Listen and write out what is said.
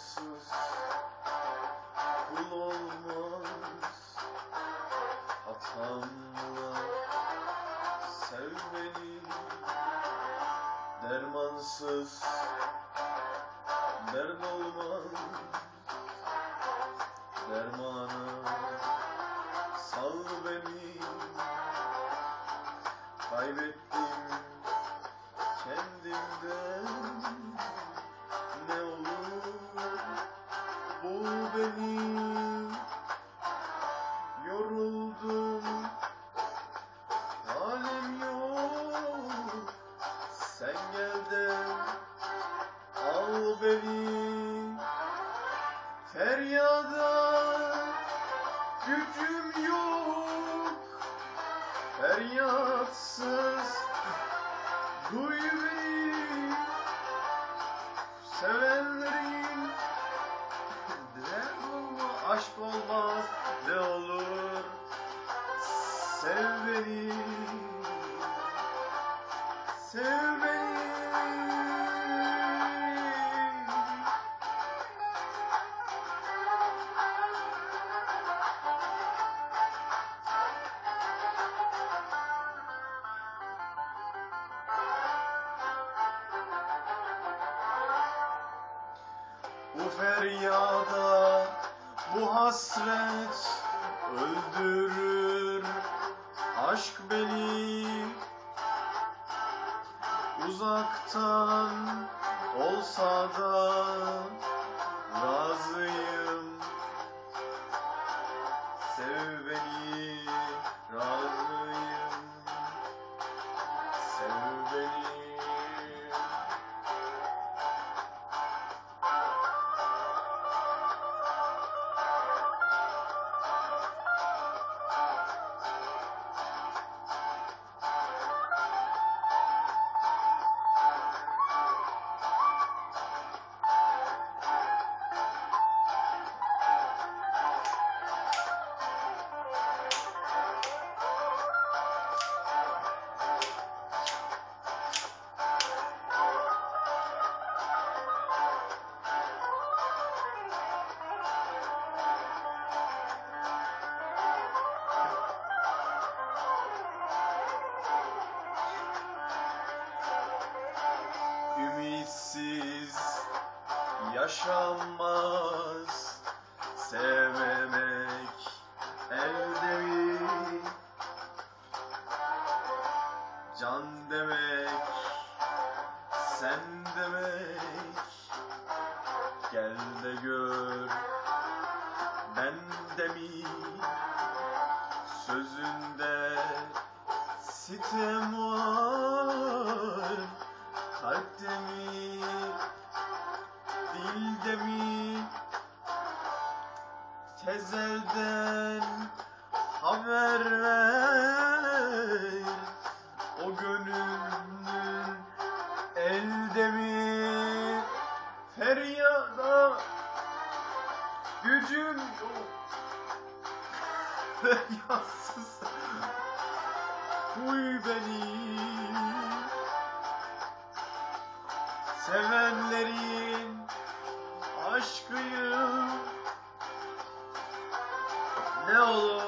Yolsuz kul olmaz. Hatamla sev beni Dermansız beni Yoruldum. Halim yok. Sen gel de al beni. Feryada gücüm beni Sev beni. Bu feryada bu hasret öldürür Uzaktan olsa da yaşanmaz Sevmemek elde mi? Can demek, sen demek Gel de gör, ben de mi? Sözünde sitem var Kalpte mi, mi, tezelden haber ver. O gönlünün elde mi, feryada gücüm yok. Feryatsız uy beni. Sevenlerin aşkıyım Ne olur